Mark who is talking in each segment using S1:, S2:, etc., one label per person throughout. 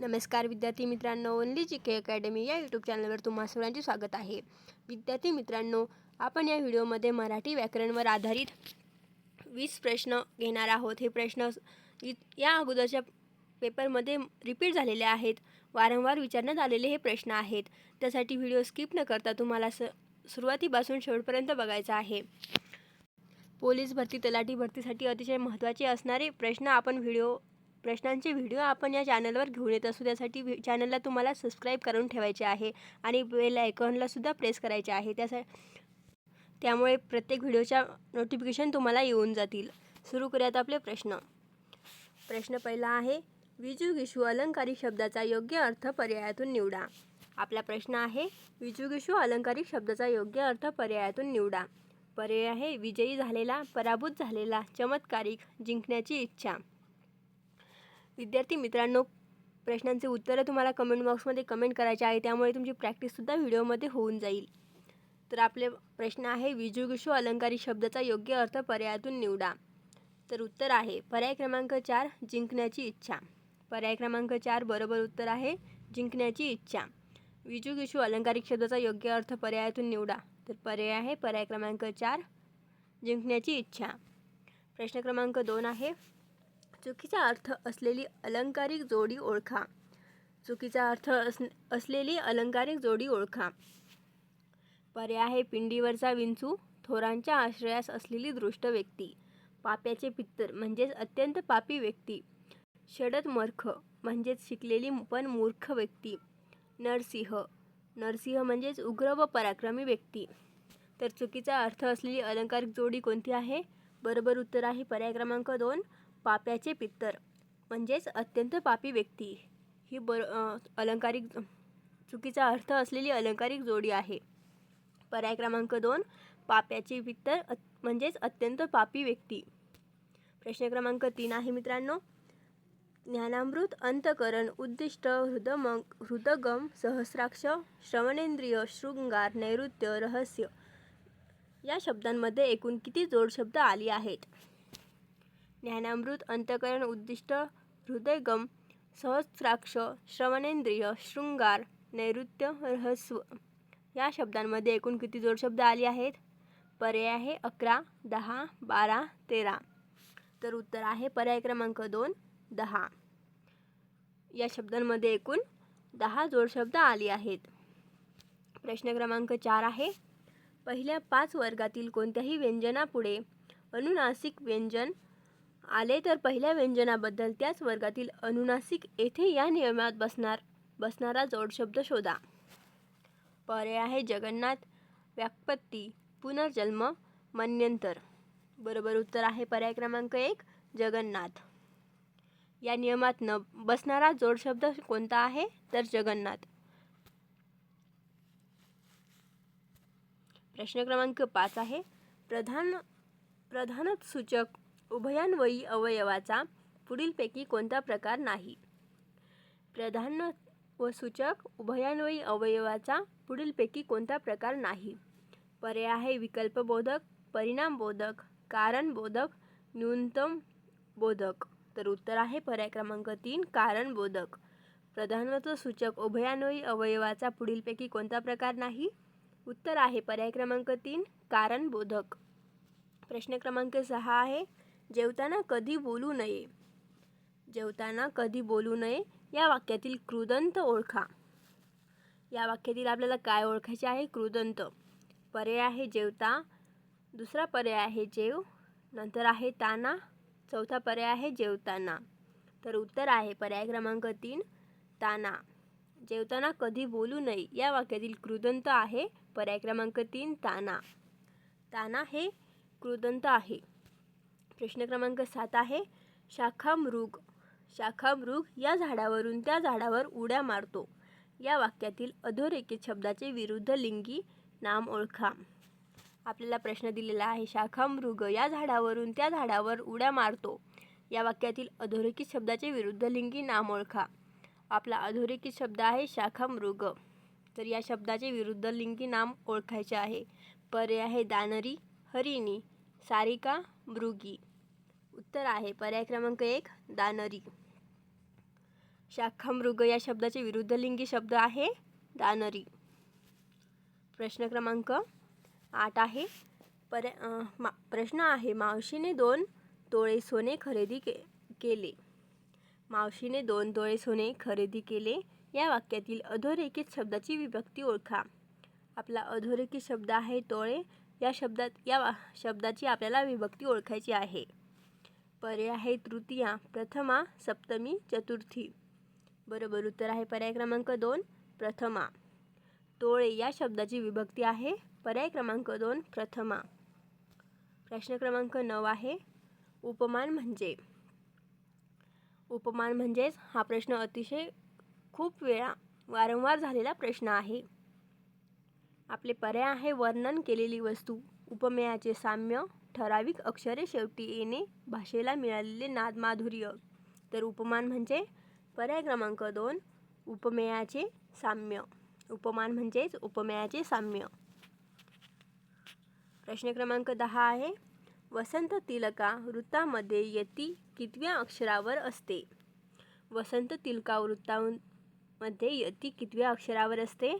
S1: नमस्कार विद्यार्थी मित्रांनो ओनली जी के अकॅडमी या यूट्यूब चॅनलवर तुम्हा सर्वांचे स्वागत आहे. विद्यार्थी मित्रांनो आपण या व्हिडिओमध्ये मराठी व्याकरणवर आधारित वीस प्रश्न घेणार आहोत. हे प्रश्न इ- या अगोदरच्या पेपरमध्ये रिपीट झालेले आहेत. वारंवार विचारण्यात आलेले हे प्रश्न आहेत. त्यासाठी व्हिडिओ स्किप न करता तुम्हाला स सुरुवातीपासून शेवटपर्यंत बघायचा आहे. पोलीस भरती तलाठी भरतीसाठी अतिशय महत्त्वाचे असणारे प्रश्न आपण व्हिडिओ प्रश्नांचे व्हिडिओ आपण या चॅनलवर घेऊन येत असू त्यासाठी व्हि- चॅनलला तुम्हाला सबस्क्राईब करून ठेवायचे आहे आणि बेल आयकॉनलासुद्धा प्रेस करायचे आहे. त्यासाठी त्यामुळे प्रत्येक व्हिडिओच्या नोटिफिकेशन तुम्हाला येऊन जातील. सुरू करूयात आपले प्रश्न. प्रश्न पहिला आहे विजू गिशू अलंकारिक शब्दाचा योग्य अर्थ पर्यायातून निवडा. आपला प्रश्न आहे विजू गिशू अलंकारिक शब्दाचा योग्य अर्थ पर्यायातून निवडा. पर्याय आहे विजयी झालेला पराभूत झालेला चमत्कारिक जिंकण्याची इच्छा. विद्यार्थी मित्रांनो प्रश्नांचे उत्तरं तुम्हाला कमेंट बॉक्समध्ये कमेंट करायचे आहे. त्यामुळे तुमची प्रॅक्टिससुद्धा व्हिडिओमध्ये होऊन जाईल. तर आपले प्रश्न आहे विजुगिषू अलंकारिक शब्दाचा योग्य अर्थ पर्यायातून निवडा. तर उत्तर आहे पर्याय क्रमांक चार जिंकण्याची इच्छा. पर्याय क्रमांक चार बरोबर उत्तर आहे जिंकण्याची इच्छा. विजुगिषू अलंकारिक शब्दाचा योग्य अर्थ पर्यायातून निवडा. तर पर्याय आहे पर्याय क्रमांक चार जिंकण्याची इच्छा. प्रश्न क्रमांक दोन आहे चुकीचा अर्थ असलेली अलंकारिक जोडी ओळखा. चुकीचा अर्थ अस असलेली अलंकारिक जोडी ओळखा. पर्याय आहे पिंडीवरचा विंचू थोरांच्या आश्रयास असलेली दृष्ट व्यक्ती. पाप्याचे पित्तर म्हणजेच अत्यंत पापी व्यक्ती. षडत मर्ख म्हणजेच शिकलेली पण मूर्ख व्यक्ती. नरसिंह नरसिंह म्हणजेच उग्र व पराक्रमी व्यक्ती. तर चुकीचा अर्थ असलेली अलंकारिक जोडी कोणती आहे? बरोबर उत्तर आहे पर्याय क्रमांक दोन पाप्याचे पित्तर म्हणजेच अत्यंत पापी व्यक्ती. ही बर अलंकारिक चुकीचा अर्थ असलेली अलंकारिक जोडी आहे. पर्याय क्रमांक दोन पाप्याचे पित्तर अ म्हणजेच अत्यंत पापी व्यक्ती. प्रश्न क्रमांक तीन आहे मित्रांनो. ज्ञानामृत अंतकरण उद्दिष्ट हृदमग हृदगम सहस्राक्ष श्रवणेंद्रिय शृंगार नैऋत्य रहस्य या शब्दांमध्ये एकूण किती जोडशब्द आली आहेत? ज्ञानामृत अंतकरण उद्दिष्ट हृदयगम सहस्राक्ष श्रवणेंद्रिय शृंगार नैऋत्य रहस्व. या शब्दांमध्ये एकूण किती जोडशब्द आली आहेत? पर्याय आहे अकरा दहा बारा तेरा. तर उत्तर आहे पर्याय क्रमांक दोन दहा. या शब्दांमध्ये एकूण दहा जोडशब्द आली आहेत. प्रश्न क्रमांक चार आहे. पहिल्या पाच वर्गातील कोणत्याही व्यंजनापुढे अनुनासिक व्यंजन आले तर पहिल्या व्यंजनाबद्दल त्याच वर्गातील अनुनासिक येथे या नियमात बसणार बसणारा जोडशब्द शोधा. पर्याय आहे जगन्नाथ व्यापत्ती पुनर्जन्म मन्यंतर. बरोबर उत्तर आहे पर्याय क्रमांक एक जगन्नाथ. या नियमात न बसणारा जोडशब्द कोणता आहे? तर जगन्नाथ. प्रश्न क्रमांक पाच आहे. प्रधान प्रधानत सूचक उभयान्वयी अवयवाचा पुढीलपैकी कोणता प्रकार नाही. प्रधान व सूचक उभयान्वयी अवयवाचा पुढीलपैकी कोणता प्रकार नाही. पर्याय आहे विकल्पबोधक परिणामबोधक कारणबोधक न्यूनतम बोधक. तर उत्तर आहे पर्याय क्रमांक तीन कारणबोधक. प्रधानत्व सूचक उभयान्वयी अवयवाचा पुढीलपैकी कोणता प्रकार नाही? उत्तर आहे पर्याय क्रमांक तीन कारणबोधक. प्रश्न क्रमांक सहा आहे. जेवताना कधी बोलू नये. जेवताना कधी बोलू नये. या वाक्यातील कृदंत ओळखा. या वाक्यातील आपल्याला काय ओळखायचे आहे? कृदंत पर्याय आहे जेवता. दुसरा पर्याय आहे जेव. नंतर आहे ताना. चौथा पर्याय आहे जेवताना. तर उत्तर आहे पर्याय क्रमांक तीन ताना. जेवताना कधी बोलू नये. या वाक्यातील कृदंत आहे पर्याय क्रमांक तीन ताना. ताना हे कृदंत आहे. प्रश्न क्रमांक सात आहे. शाखामृग शाखामृग या झाडावरून त्या झाडावर उड्या मारतो. या वाक्यातील अधोरेखित शब्दाचे विरुद्ध लिंगी नाम ओळखा. आपल्याला प्रश्न दिलेला आहे शाखामृग या झाडावरून त्या झाडावर उड्या मारतो. या वाक्यातील अधोरेखित शब्दाचे विरुद्ध लिंगी नाम ओळखा. आपला अधोरेखित शब्द आहे शाखामृग तर या शब्दाचे विरुद्ध लिंगी नाम ओळखायचे आहे. पर्याय आहे दानरी हरिणी सारिका मृगी. उत्तर आहे. पर्याय क्रमांक एक दानरी. शाखामृग या शब्दाचे विरुद्ध लिंगी शब्द आहे दानरी. प्रश्न क्रमांक आठ आहे. पर मा प्रश्न आहे मावशीने दोन तोळे सोने खरेदी के केले. मावशीने दोन तोळे सोने खरेदी केले या वाक्यातील अधोरेखित शब्दाची विभक्ती ओळखा. आपला अधोरेखित शब्द आहे तोळे. या शब्दात या वा- शब्दाची आपल्याला विभक्ती ओळखायची आहे. पर्याय आहे तृतीया. प्रथमा सप्तमी चतुर्थी. बरोबर उत्तर आहे पर्याय क्रमांक दोन प्रथमा. तोळे या शब्दाची विभक्ती आहे. पर्याय क्रमांक दोन प्रथमा. प्रश्न क्रमांक नऊ आहे. उपमान म्हणजे? उपमान म्हणजेच हा प्रश्न अतिशय खूप वेळा वारंवार झालेला प्रश्न आहे. आपले पर्याय आहे वर्णन केलेली वस्तू उपमेयाचे साम्य ठराविक अक्षरे शेवटी येणे भाषेला मिळालेले नाद माधुर्य. तर उपमान म्हणजे पर्याय क्रमांक दोन उपमेयाचे साम्य. उपमान म्हणजेच उपमेयाचे साम्य. प्रश्न क्रमांक दहा आहे. वसंत तिलका वृत्तामध्ये यती कितव्या अक्षरावर असते? वसंत तिलका वृत्तामध्ये यती कितव्या अक्षरावर असते?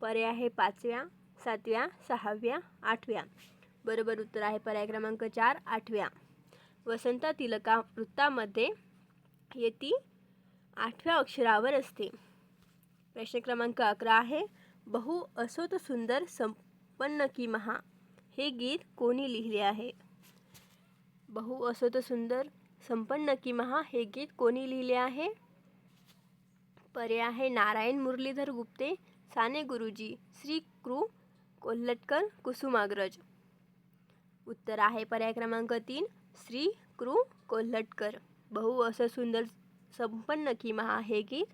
S1: पर्याय आहे पाचव्या सातव्या सहाव्या आठव्या. बरोबर उत्तर आहे. पर्याय क्रमांक चार आठव्या. वसंत तिलका वृत्तामध्ये येती आठव्या अक्षरावर असते. प्रश्न क्रमांक अकरा आहे. बहु असोत सुंदर संपन्न की महा हे गीत कोणी लिहिले आहे? बहु असोत सुंदर संपन्न की महा हे गीत कोणी लिहिले आहे? पर्याय आहे नारायण मुरलीधर गुप्ते साने गुरुजी श्री कृ कोल्हटकर कुसुमाग्रज. उत्तर आहे. पर्याय क्रमांक तीन श्री कृ कोल्हटकर. बहु असं सुंदर संपन्न की महा हे गीत.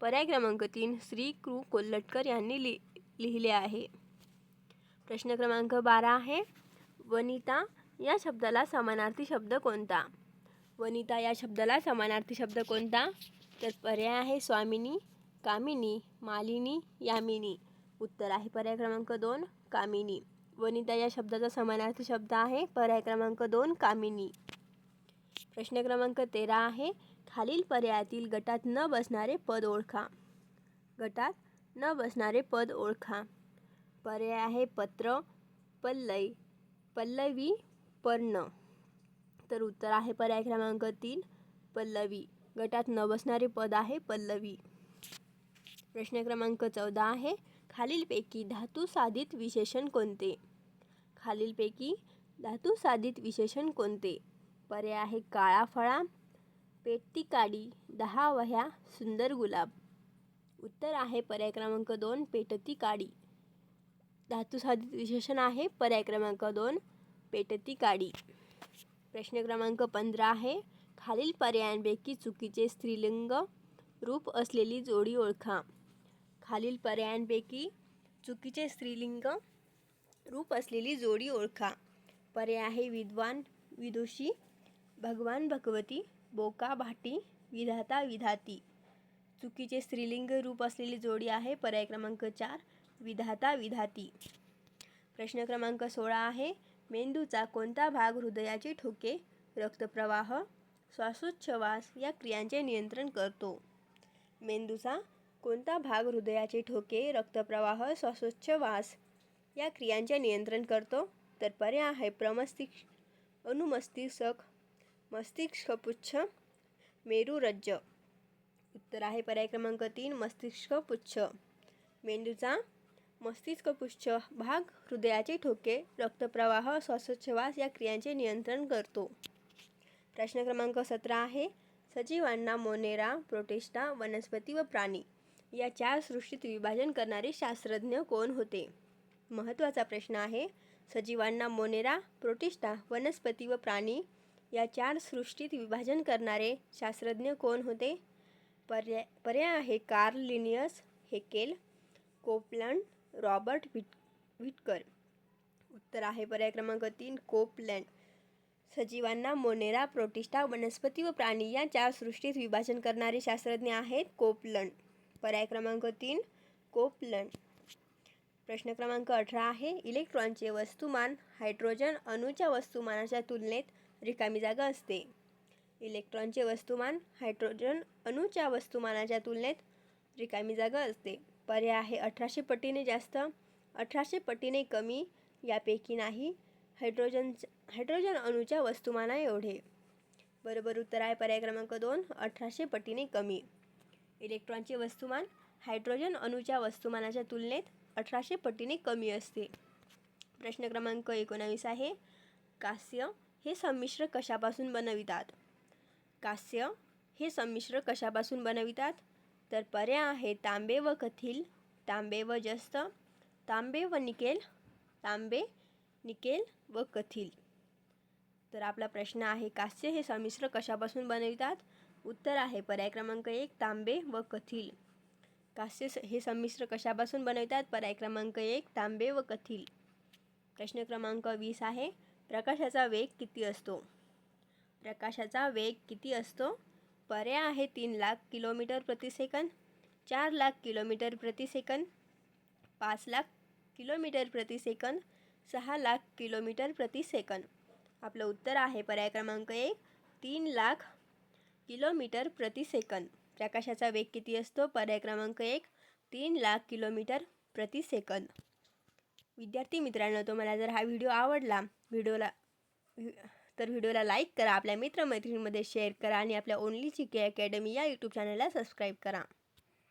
S1: पर्याय क्रमांक तीन श्री कृ कोल्हटकर यांनी लि लिहिले आहे. प्रश्न क्रमांक बारा आहे. वनिता या शब्दाला समानार्थी शब्द कोणता? वनिता या शब्दाला समानार्थी शब्द कोणता? तर पर्याय आहे स्वामिनी कामिनी मालिनी यामिनी. उत्तर आहे. पर्याय क्रमांक दोन कामिनी. वनिता या शब्दाचा समानार्थी शब्द आहे. पर्याय क्रमांक दोन कामिनी. प्रश्न क्रमांक तेरा आहे. खालील पर्यायातील गटात न बसणारे पद ओळखा. गटात न बसणारे पद ओळखा. पर्याय आहे पत्र पल्लय पल्लवी पर्ण. तर उत्तर आहे पर्याय क्रमांक तीन पल्लवी. गटात न बसणारे पद आहे पल्लवी. प्रश्न क्रमांक चौदा आहे. खालीलपैकी धातू साधित विशेषण कोणते? खालीलपैकी धातू साधित विशेषण कोणते? पर्याय आहे काळा फळा पेटती काडी दहा वह्या सुंदर गुलाब. उत्तर आहे पर्याय क्रमांक दोन पेटती काडी धातू साधित विशेषण आहे पर्याय क्रमांक दोन पेटती काडी प्रश्न क्रमांक पंधरा आहे. खालील पर्यायांपैकी चुकीचे स्त्रीलिंग रूप असलेली जोडी ओळखा. खालील पर्यायांपैकी चुकीचे स्त्रीलिंग रूप असलेली जोडी ओळखा. पर्याय आहे विद्वान विदुषी भगवान भगवती बोका भाटी विधाता विधाती. चुकीचे स्त्रीलिंग रूप असलेली जोडी आहे पर्याय क्रमांक चार विधाता विधाती. प्रश्न क्रमांक सोळा आहे मेंदूचा कोणता भाग हृदयाचे ठोके रक्तप्रवाह श्वासोच्छवास या क्रियांचे नियंत्रण करतो. मेंदूचा कोणता भाग हृदयाचे ठोके रक्तप्रवाह श्वासोच्छवास या क्रियांचे नियंत्रण करतो? तर पर्याय आहे प्रमस्तिष्क अनुमस्तिष्क मस्तिष्कपुच्छ मेरुरज्ज. उत्तर आहे पर्याय क्रमांक तीन मस्तिष्कपुच्छ. मेंदूचा मस्तिष्कपुच्छ भाग हृदयाचे ठोके रक्तप्रवाह श्वासोच्छवास या क्रियांचे नियंत्रण करतो. प्रश्न क्रमांक सतरा आहे सजीवांना मोनेरा प्रोटेस्टा वनस्पती व प्राणी. या चार सृष्टीत विभाजन करणारे शास्त्रज्ञ कोण होते? महत्त्वाचा प्रश्न आहे. सजीवांना मोनेरा प्रोटिस्टा वनस्पती व प्राणी या चार सृष्टीत विभाजन करणारे शास्त्रज्ञ कोण होते? पर्याय पर्याय आहे Carl Linnaeus Haeckel Copeland Robert विट विटकर. उत्तर आहे पर्याय क्रमांक तीन कोपलँड. सजीवांना मोनेरा प्रोटिस्टा वनस्पती व प्राणी या चार सृष्टीत विभाजन करणारे शास्त्रज्ञ आहेत कोपलंड. पर्याय क्रमांक तीन कोपलन प्रश्न क्रमांक अठरा आहे इलेक्ट्रॉनचे वस्तुमान हायड्रोजन अणूच्या वस्तुमानाच्या तुलनेत रिकामी जागा असते. इलेक्ट्रॉनचे वस्तुमान हायड्रोजन अणूच्या वस्तुमानाच्या तुलनेत रिकामी जागा असते. पर्याय आहे अठराशे पटीने जास्त अठराशे पटीने कमी यापैकी नाही हायड्रोजन हायड्रोजन अणूच्या वस्तुमाना एवढे. बरोबर उत्तर आहे पर्याय क्रमांक दोन अठराशे पटीने कमी. इलेक्ट्रॉनचे वस्तुमान हायड्रोजन अणूच्या वस्तुमानाच्या तुलनेत अठराशे पटीने कमी असते. प्रश्न क्रमांक एकोणावीस आहे कांस्य हे संमिश्र कशापासून बनवितात? कांस्य हे संमिश्र कशापासून बनवितात? तर पर्याय आहे तांबे व कथील तांबे व जस्त तांबे व निकेल तांबे निकेल व कथील. तर आपला प्रश्न आहे कांस्य हे संमिश्र कशापासून बनवितात? उत्तर आहे. पर्याय क्रमांक एक तांबे व कथील. कांस्य हे संमिश्र कशापासून बनवतात? पर्याय क्रमांक एक तांबे व कथील. प्रश्न क्रमांक वीस आहे. प्रकाशाचा वेग किती असतो? प्रकाशाचा वेग किती असतो? पर्याय आहे तीन लाख किलोमीटर प्रतिसेकंद चार लाख किलोमीटर प्रतिसेकंद पाच लाख किलोमीटर प्रतिसेकंद सहा लाख किलोमीटर प्रतिसेकंद आपलं उत्तर आहे. पर्याय क्रमांक एक तीन लाख किलोमीटर प्रति सेकंद. प्रकाशाचा वेग किती असतो? पर्याय क्रमांक एक तीन लाख किलोमीटर प्रति सेकंद. विद्यार्थी मित्रांनो तुम्हाला जर हा व्हिडिओ आवडला व्हिडिओला व्हि- तर व्हिडिओला लाईक करा आपल्या मित्रमैत्रिणींमध्ये शेअर करा आणि आपल्या ओनली जी के अकॅडमी या यूट्यूब चॅनलला सबस्क्राईब करा.